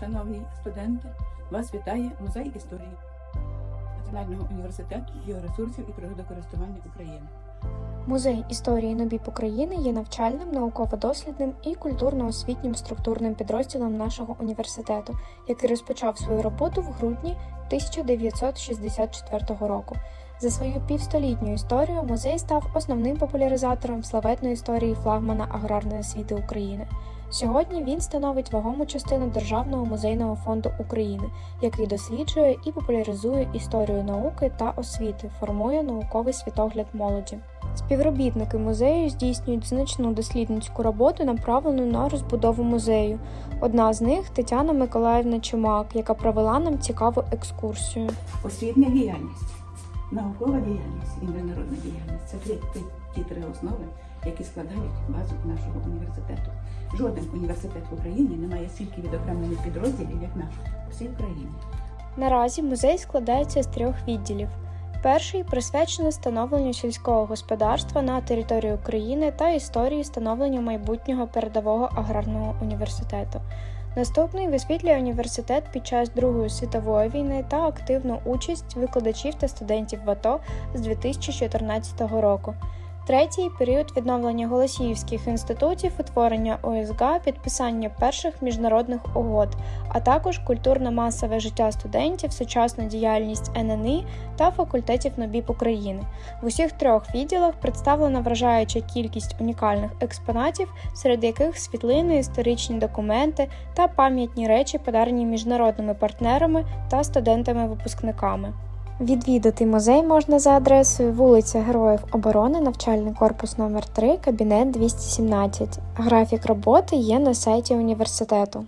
шановні студенти, вас вітає музей історії Національного університету біоресурсів і природокористування України. Музей історії НОБІП України є навчальним, науково-дослідним і культурно-освітнім структурним підрозділом нашого університету, який розпочав свою роботу в грудні 1964 року. За свою півстолітню історію музей став основним популяризатором славетної історії флагмана аграрної освіти України. Сьогодні він становить вагому частину Державного музейного фонду України, який досліджує і популяризує історію науки та освіти, формує науковий світогляд молоді. Співробітники музею здійснюють значну дослідницьку роботу, направлену на розбудову музею. Одна з них Тетяна Миколаївна Чумак, яка провела нам цікаву екскурсію. Освітня діяльність, наукова діяльність і міжнародна діяльність це ті, ті, три основи, які складають базу нашого університету. Жоден університет в Україні не має стільки відокремлених підрозділів, як наш у всій Україні. Наразі музей складається з трьох відділів. Перший присвячений становленню сільського господарства на території України та історії становлення майбутнього передового аграрного університету. Наступний висвітлює університет під час Другої світової війни та активну участь викладачів та студентів в АТО з 2014 року. Третій період відновлення Голосіївських інститутів, утворення ОСГ, підписання перших міжнародних угод, а також культурно-масове життя студентів, сучасна діяльність ННІ та факультетів НОБІП України. В усіх трьох відділах представлена вражаюча кількість унікальних експонатів, серед яких світлини, історичні документи та пам'ятні речі, подарені міжнародними партнерами та студентами-випускниками. Відвідати музей можна за адресою вулиця Героїв оборони, навчальний корпус номер 3 кабінет 217. Графік роботи є на сайті університету.